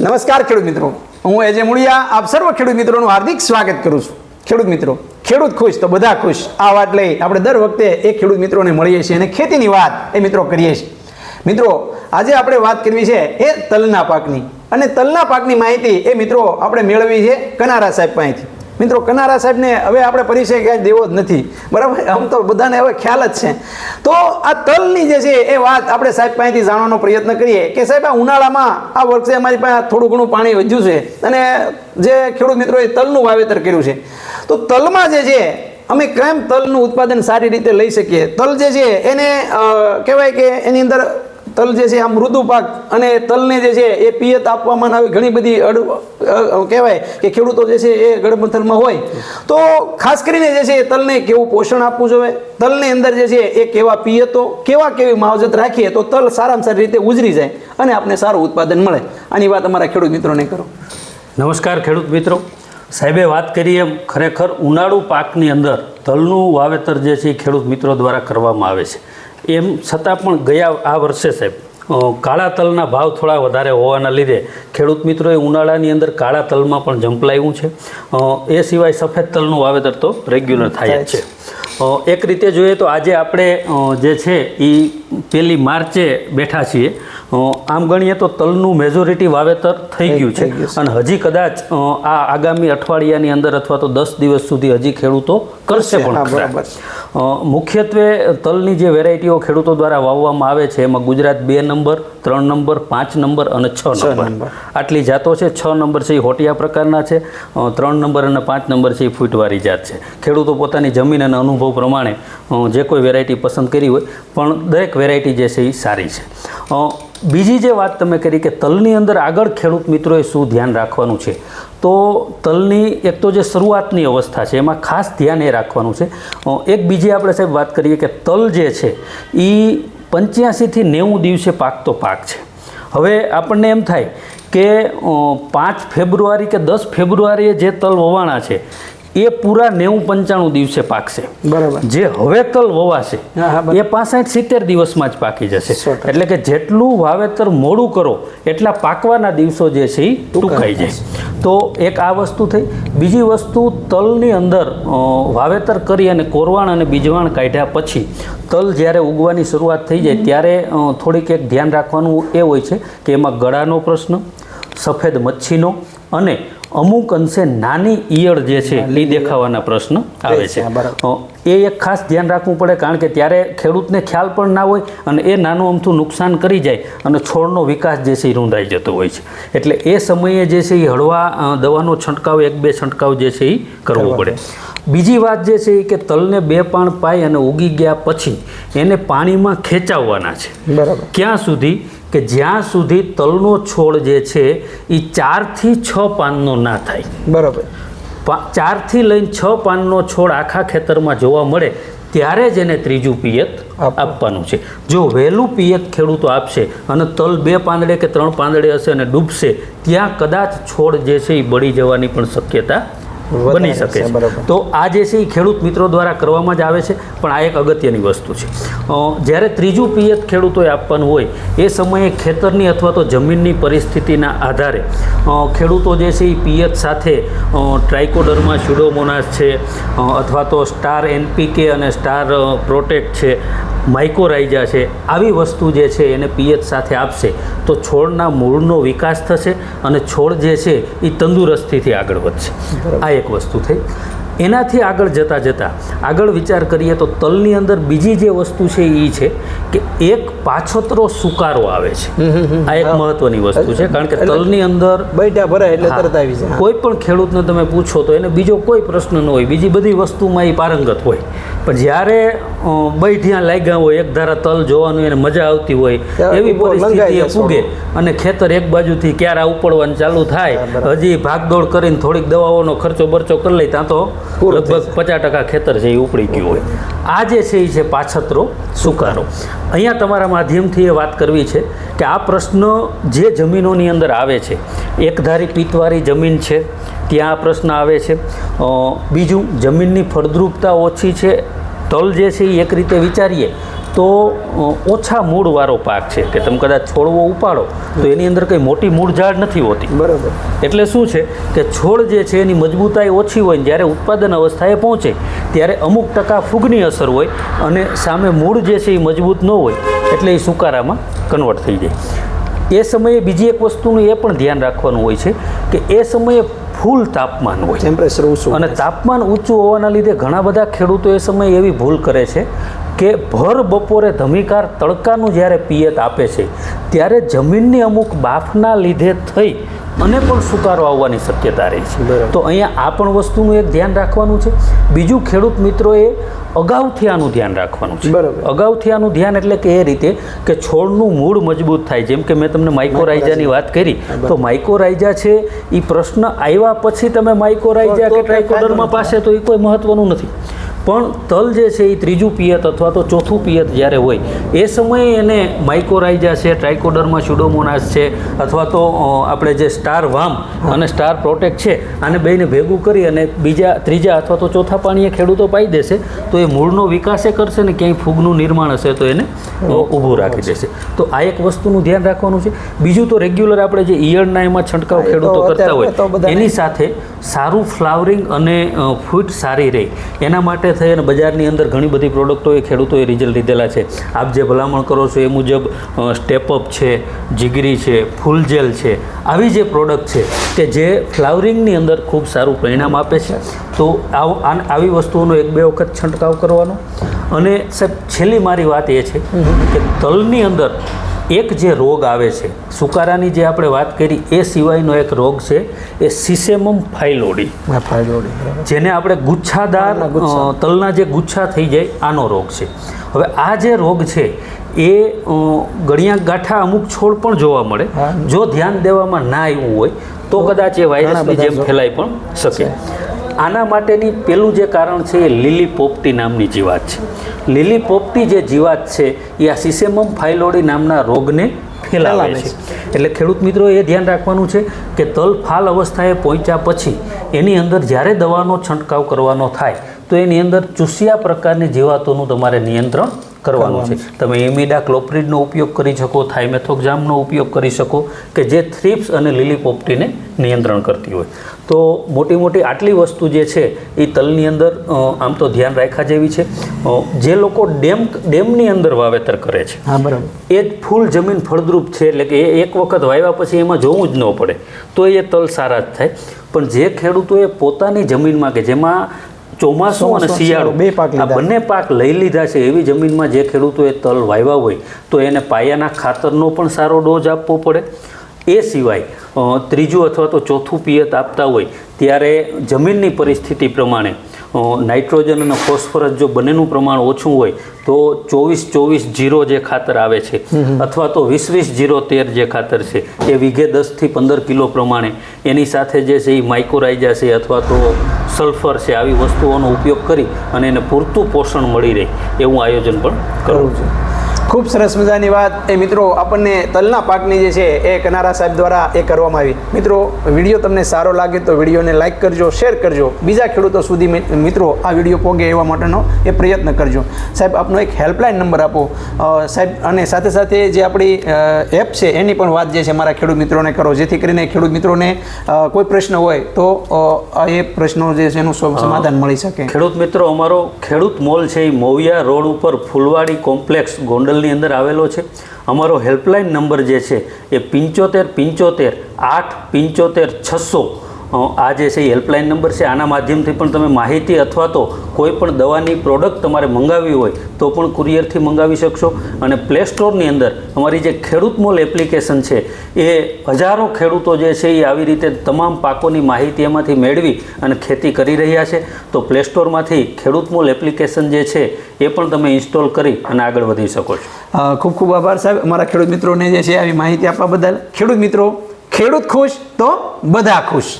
નમસ્કાર ખેડૂત મિત્રો. હું એજે મુળિયા, આપ સર્વ ખેડૂત મિત્રોનું હાર્દિક સ્વાગત કરું છું. ખેડૂત મિત્રો, ખેડૂત ખુશ તો બધા ખુશ. આ વાત લઈ આપણે દર વખતે એ ખેડૂત મિત્રોને મળીએ છીએ અને ખેતીની વાત એ મિત્રો કરીએ છીએ. મિત્રો, આજે આપણે વાત કરવી છે એ તલના પાકની. અને તલના પાકની માહિતી એ મિત્રો આપણે મેળવી છે કનારા સાહેબ પાસેથી. મિત્રો, કનારા સાહેબને હવે આપણે પરિચય ક્યાંય દેવો જ નથી. બરાબર? આમ તો બધાને હવે ખ્યાલ જ છે. તો આ તલની જે છે, એ વાત આપણે સાહેબ પાસેથી જાણવાનો પ્રયત્ન કરીએ કે સાહેબ, આ ઉનાળામાં આ વર્ષે અમારી પાસે થોડું ઘણું પાણી વધ્યું છે અને જે ખેડૂત મિત્રોએ તલનું વાવેતર કર્યું છે. તો તલમાં જે છે, અમે કેમ તલનું ઉત્પાદન સારી રીતે લઈ શકીએ? તલ જે છે, એને કહેવાય કે એની અંદર તલ જે છે આ મૃદુ પાક અને તલને જે છે એ પિયત આપવામાં આવી ઘણી બધી અડ કહેવાય કે ખેડૂતો જે છે એ ગળમથલમાં હોય. તો ખાસ કરીને જે છે એ તલને કેવું પોષણ આપવું જોઈએ? તલની અંદર જે છે એ કેવા પિયતો, કેવા કેવી માવજત રાખીએ તો તલ સારામાં સારી રીતે ઉજરી જાય અને આપણે સારું ઉત્પાદન મળે. આની વાત અમારા ખેડૂત મિત્રોને કરો. નમસ્કાર ખેડૂત મિત્રો. સાહેબે વાત કરીએ એમ, ખરેખર ઉનાળુ પાકની અંદર તલનું વાવેતર જે છે એ ખેડૂત મિત્રો દ્વારા કરવામાં આવે છે. એમ છતાં પણ ગયા આ વર્ષે સાહેબ કાળા તલના ભાવ થોડા વધારે હોવાના લીધે ખેડૂત મિત્રોએ ઉનાળાની અંદર કાળા તલમાં પણ જંપલાયું છે. એ સિવાય સફેદ તલનું વાવેતર તો રેગ્યુલર થાય છે. એક રીતે જોઈએ તો આજે આપણે જે છે એ પહેલી માર્ચે બેઠા છીએ. આમ ગણીએ તો તલનું મેજોરિટી વાવેતર થઈ ગયું છે. અને હજી કદાચ આ આગામી અઠવાડિયાની અંદર અથવા તો દસ દિવસ સુધી હજી ખેડૂતો કરશે પણ બરાબર. મુખ્યત્વે તલની જે વેરાયટીઓ ખેડૂતો દ્વારા વાવવામાં આવે છે એમાં ગુજરાત બે નંબર ત્રણ નંબર પાંચ નંબર અને છ નંબર. આટલી જાતો છે છ નંબર છે એ હોટિયા પ્રકારના છે ત્રણ નંબર અને પાંચ નંબર છે એ ફૂટવાળી જાત છે. ખેડૂતો પોતાની જમીન અને અનુભવ પ્રમાણે જે કોઈ વેરાયટી પસંદ કરી હોય પણ દરેક વેરાયટી જે છે એ સારી છે. બીજી જે વાત તમે કરી કે તલની અંદર આગળ ખેડૂત મિત્રોએ શું ધ્યાન રાખવાનું છે? તો તલની એક તો જે શરૂઆતની અવસ્થા છે, એમાં ખાસ ધ્યાન એ રાખવાનું છે. એક બીજી આપણે સાહેબ વાત કરીએ કે તલ જે છે એ પંચ્યાસીથી નેવું દિવસે પાકતો પાક છે. હવે આપણને એમ થાય કે પાંચ ફેબ્રુઆરી કે દસ ફેબ્રુઆરીએ જે તલ વવાણા છે એ પૂરા નેવું પંચાણું દિવસે પાકશે. બરાબર. જે હવે તલ વવાશે. એ પાસઠ સિત્તેર દિવસમાં જ પાકી જશે. એટલે કે જેટલું વાવેતર મોડું કરો એટલા પાકવાના દિવસો જે છે એ ટૂંકાઈ જાય. તો એક આ વસ્તુ થઈ. બીજી વસ્તુ તલની અંદર વાવેતર કરી અને કોરવાણ અને બીજવાણ કાઢ્યા પછી તલ જ્યારે ઉગવાની શરૂઆત થઈ જાય ત્યારે થોડીક એક ધ્યાન રાખવાનું એ હોય છે કે એમાં ગળાનો પ્રશ્ન સફેદ મચ્છીનો અને અમુક અંશે નાની ઈયળ જે છે એ દેખાવાના પ્રશ્ન આવે છે. એ એક ખાસ ધ્યાન રાખવું પડે કારણ કે ત્યારે ખેડૂતને ખ્યાલ પણ ના હોય અને એ નાનું અમથું નુકસાન કરી જાય અને છોડનો વિકાસ જે છે એ રૂંધાઈ જતો હોય છે. એટલે એ સમયે જે છે એ હળવા દવાનો છંટકાવ એક બે છંટકાવ જે છે એ કરવો પડે. બીજી વાત જે છે એ કે તલને બે પાણ પાઈ અને ઉગી ગયા પછી એને પાણીમાં ખેંચાવવાના છે. બરાબર. ક્યાં સુધી? કે જ્યાં સુધી તલનો છોડ જે છે એ ચારથી છ પાનનો ના થાય. બરાબર. પા- ચારથી લઈને છ પાનનો છોડ આખા ખેતરમાં જોવા મળે ત્યારે જ એને ત્રીજું પિયત આપવાનું. છે. જો વહેલું પિયત ખેડૂતો આપશે અને તલ બે પાંદડે કે ત્રણ પાંદડે હશે અને ડૂબશે ત્યાં કદાચ છોડ જે છે એ બળી જવાની પણ શક્યતા બની શકે છે. તો આ જે છે એ ખેડૂત મિત્રો દ્વારા કરવામાં જ આવે છે પણ આ એક અગત્યની વસ્તુ છે જ્યારે ત્રીજું પિયત ખેડૂતોએ આપવાનું હોય એ સમયે ખેતરની અથવા તો જમીનની પરિસ્થિતિના આધારે ખેડૂતો જે છે એ પિયત સાથે ટ્રાઇકોડરમાં સ્યુડોમોનાસ છે અથવા તો સ્ટાર એનપીકે અને સ્ટાર પ્રોટેક્ટ છે માઇકોરાઇઝા છે આવી વસ્તુ જે છે એને પિયત સાથે આપશે. તો છોડના મૂળનો વિકાસ થશે અને છોડ જે છે એ તંદુરસ્તીથી આગળ વધશે. આ એક વસ્તુ થઈ. એનાથી આગળ જતાં જતાં આગળ વિચાર કરીએ તો તલની અંદર બીજી જે વસ્તુ છે એ છે કે એક પાછોતરો સુકારો આવે છે. આ એક મહત્વની વસ્તુ છે કારણ કે તલની અંદર બેઠા ભરાય એટલે તરત આવી જાય. કોઈ પણ ખેડૂતને તમે પૂછો તો એને બીજો કોઈ પ્રશ્ન ન હોય. બીજી બધી વસ્તુમાં એ પારંગત હોય. પણ જ્યારે બૈઠિયા લાગ્યા હોય એક ધારા તલ જોવાનું એને મજા આવતી હોય એવી પરિસ્થિતિ પૂગે અને ખેતર એક બાજુથી ક્યારા ઉપડવાનું ચાલુ થાય હજી ભાગદોડ કરીને થોડીક દવાઓનો ખર્ચો બરચો કરી લઈ ત્યાં તો લગભગ પચાસ ટકા ખેતર છે એ ઉપડી ગયું હોય. આ જે છે એ છે પાછતરો સુકારો. અહીંયા તમારા માધ્યમથી એ વાત કરવી છે કે આ પ્રશ્ન જે જમીનોની અંદર આવે છે એકધારી પિત્તવાળી જમીન છે ત્યાં આ પ્રશ્ન આવે છે. બીજું જમીનની ફળદ્રુપતા ઓછી છે તલ જે છે એ એક રીતે વિચારીએ તો ઓછા મૂળવાળો પાક છે. કે તમે કદાચ છોડવો ઉપાડો તો એની અંદર કંઈ મોટી મૂળ ઝાડ નથી હોતી. બરાબર. એટલે શું છે કે છોડ જે છે એની મજબૂતાઈ ઓછી હોય જ્યારે ઉત્પાદન અવસ્થાએ પહોંચે ત્યારે અમુક ટકા ફૂગની અસર હોય અને સામે મૂળ જે છે એ મજબૂત ન હોય એટલે એ સુકારામાં કન્વર્ટ થઈ જાય. એ સમયે બીજી એક વસ્તુનું એ પણ ધ્યાન રાખવાનું હોય છે કે એ સમયે ફૂલ તાપમાન હોય. ટેમ્પરેચર ઊંચું અને તાપમાન ઊંચું હોવાના લીધે ઘણા બધા ખેડૂતો એ સમયે એવી ભૂલ કરે છે કે ભર બપોરે ધમીકાર તડકાનું જ્યારે પિયત આપે છે ત્યારે જમીનની અમુક બાફના લીધે થઈ અને પણ સુકારો આવવાની શક્યતા રહે છે. તો અહીંયા આ પણ વસ્તુનું એક ધ્યાન રાખવાનું છે. બીજું ખેડૂત મિત્રોએ અગાઉથી આનું ધ્યાન રાખવાનું છે. બરાબર. અગાઉથી આનું ધ્યાન એટલે કે એ રીતે કે છોડનું મૂળ મજબૂત થાય. જેમ કે મેં તમને માઇકોરાઇઝાની વાત કરી તો માઇકોરાઇઝા છે એ પ્રશ્ન આવ્યા પછી તમે માઇકોરાઇઝા તો- કે ટ્રાઇકોડરમાં પાસે તો એ કોઈ મહત્વનું નથી. પણ તલ જે છે એ ત્રીજું પિયત અથવા તો ચોથું પિયત જ્યારે હોય એ સમયે એને માઇકોરાઇઝા છે ટ્રાઇકોડરમાં સ્યુડોમોનાસ છે અથવા તો આપણે જે સ્ટાર વામ અને સ્ટાર પ્રોટેક્ટ છે આને બેને ભેગું કરી અને બીજા ત્રીજા અથવા તો ચોથા પાણીએ ખેડૂતો પાઈ દેશે તો એ મૂળનો વિકાસ એ કરશે ને ક્યાંય ફૂગનું નિર્માણ હશે તો એને ઊભું રાખી દેશે. તો આ એક વસ્તુનું ધ્યાન રાખવાનું છે. બીજું તો રેગ્યુલર આપણે જે ઈયળના એમાં છંટકાવ એ ખેડૂતો કરતા હોય એની સાથે સારું ફ્લાવરિંગ અને ફૂટ સારી રહે. એના માટે થઈ અને બજારની અંદર ઘણી બધી પ્રોડક્ટોએ ખેડૂતોએ રિઝલ્ટ લીધેલા છે. આપ જે ભલામણ કરો છો એ મુજબ સ્ટેપઅપ છે જીગરી છે ફૂલ જેલ છે આવી જે પ્રોડક્ટ છે કે જે ફ્લાવરિંગની અંદર ખૂબ સારું પરિણામ આપે છે. તો આવી વસ્તુઓનો એક બે વખત છંટકાવ કરવાનો. અને સાહેબ છેલ્લી મારી વાત એ છે કે તલની અંદર એક જે રોગ આવે છે સુકારાની જે આપણે વાત કરી એ સિવાયનો એક રોગ છે એ સિસેમમ ફાઇલોડી. ફાઇલોડી જેને આપણે ગુચ્છાદાર તલના જે ગુચ્છા થઈ જાય આનો રોગ છે. હવે આ જે રોગ છે એ અ, ગળિયા ગાંઠા અમુક છોડ પણ જોવા મળે. જો ધ્યાન દેવામાં ના આવ્યું હોય તો કદાચ એ વાયરસની જેમ ફેલાઈ પણ શકે. આના માટેની પેલું જે કારણ છે એ લીલી પોપટી નામની જીવાત છે. લીલી પોપટી જે જીવાત છે એ આ સિસેમમ ફાઇલોડી નામના રોગને ફેલાવે ફેલાવે છે. એટલે ખેડૂત મિત્રો એ ધ્યાન રાખવાનું છે કે તલ ફાલ અવસ્થાએ પહોંચ્યા પછી એની અંદર જ્યારે દવાનો છંટકાવ કરવાનો થાય તો એની અંદર ચૂસિયા પ્રકારની જીવાતોનું તમારે નિયંત્રણ કરવાનું છે. તમે એમિડા ક્લોપ્રિડનો ઉપયોગ કરી શકો થાઇમેથોક્ઝામનો ઉપયોગ કરી શકો કે જે થ્રિપ્સ અને લીલી પોપટીને નિયંત્રણ કરતી હોય. તો મોટી મોટી આટલી વસ્તુ જે છે એ તલની અંદર આમ તો ધ્યાન રાખ્યા જેવી છે. જે લોકો ડેમ ડેમની અંદર વાવેતર કરે છે. હા બરાબર. એ જ ફૂલ જમીન ફળદ્રુપ છે એટલે કે એ એક વખત વાવ્યા પછી એમાં જોવું જ ન પડે. તો એ તલ સારા જ થાય. પણ જે ખેડૂતોએ પોતાની જમીનમાં કે જેમાં ચોમાસું અને શિયાળો. બે પાક આ બંને પાક લઈ લીધા છે. એવી જમીનમાં જે ખેડૂતોએ તલ વાવ્યા હોય તો એને પાયાના ખાતરનો પણ સારો ડોઝ આપવો પડે. એ સિવાય ત્રીજું અથવા તો ચોથું પિયત આપતા હોય ત્યારે જમીનની પરિસ્થિતિ પ્રમાણે નાઇટ્રોજન અને ફોસ્ફરસ જો બંનેનું પ્રમાણ ઓછું હોય તો ચોવીસ ચોવીસ જીરો જે ખાતર આવે છે અથવા તો વીસ વીસ જીરો તેર જે ખાતર છે એ વીઘે દસથી પંદર કિલો પ્રમાણે. એની સાથે જે છે એ માઇકોરાઇઝા છે અથવા તો સલ્ફર છે આવી વસ્તુઓનો ઉપયોગ કરી અને એને પૂરતું પોષણ મળી રહે એવું આયોજન પણ કરવું છે. ખૂબ સરસ મજાની વાત. એ મિત્રો આપણને તલના પાકની જે છે એ કનારા સાહેબ દ્વારા એ કરવામાં આવી. મિત્રો વીડિયો તમને સારો લાગે તો વિડીયોને લાઇક કરજો શેર કરજો. બીજા ખેડૂતો સુધી મિત્રો આ વીડિયો પોગે એવા માટેનો એ પ્રયત્ન કરજો. સાહેબ આપનો એક હેલ્પલાઇન નંબર આપો. સાહેબ અને સાથે સાથે જે આપણી એપ છે એની પણ વાત જે છે મારા ખેડૂત મિત્રોને કરો. જેથી કરીને ખેડૂત મિત્રોને કોઈ પ્રશ્ન હોય તો આ એ પ્રશ્નો જે છે એનું સમાધાન મળી શકે. ખેડૂત મિત્રો અમારો ખેડૂત મોલ છે એ મોવિયા રોડ ઉપર ફૂલવાડી કોમ્પ્લેક્સ ગોંડલની અંદર આવેલો છે. અમારો હેલ્પલાઇન નંબર જે છે એ પંચોતેર પંચોતેર આઠ પંચોતેર છસો આ જે છે હેલ્પલાઇન નંબર છે, આના માધ્યમથી પણ તમે માહિતી અથવા તો કોઈ પણ દવાની પ્રોડક્ટ તમારે મંગાવવી હોય, તો પણ કુરિયરથી મંગાવી શકશો. અને પ્લે સ્ટોરની અંદર અમારી જે ખેડૂત મોલ એપ્લિકેશન છે, એ હજારો ખેડૂતો જે છે એ આવી રીતે તમામ પાકોની માહિતી એમાંથી મેળવી અને ખેતી કરી રહ્યા છે. તો પ્લે સ્ટોરમાંથી ખેડૂત મોલ એપ્લિકેશન જે છે, એ પણ તમે ઇન્સ્ટોલ કરી અને આગળ વધી શકો છો. ખૂબ ખૂબ આભાર સાહેબ. અમારા ખેડૂત મિત્રોને જે છે આવી માહિતી આપવા બદલ. ખેડૂત મિત્રો, ખેડૂત ખુશ તો બધા ખુશ.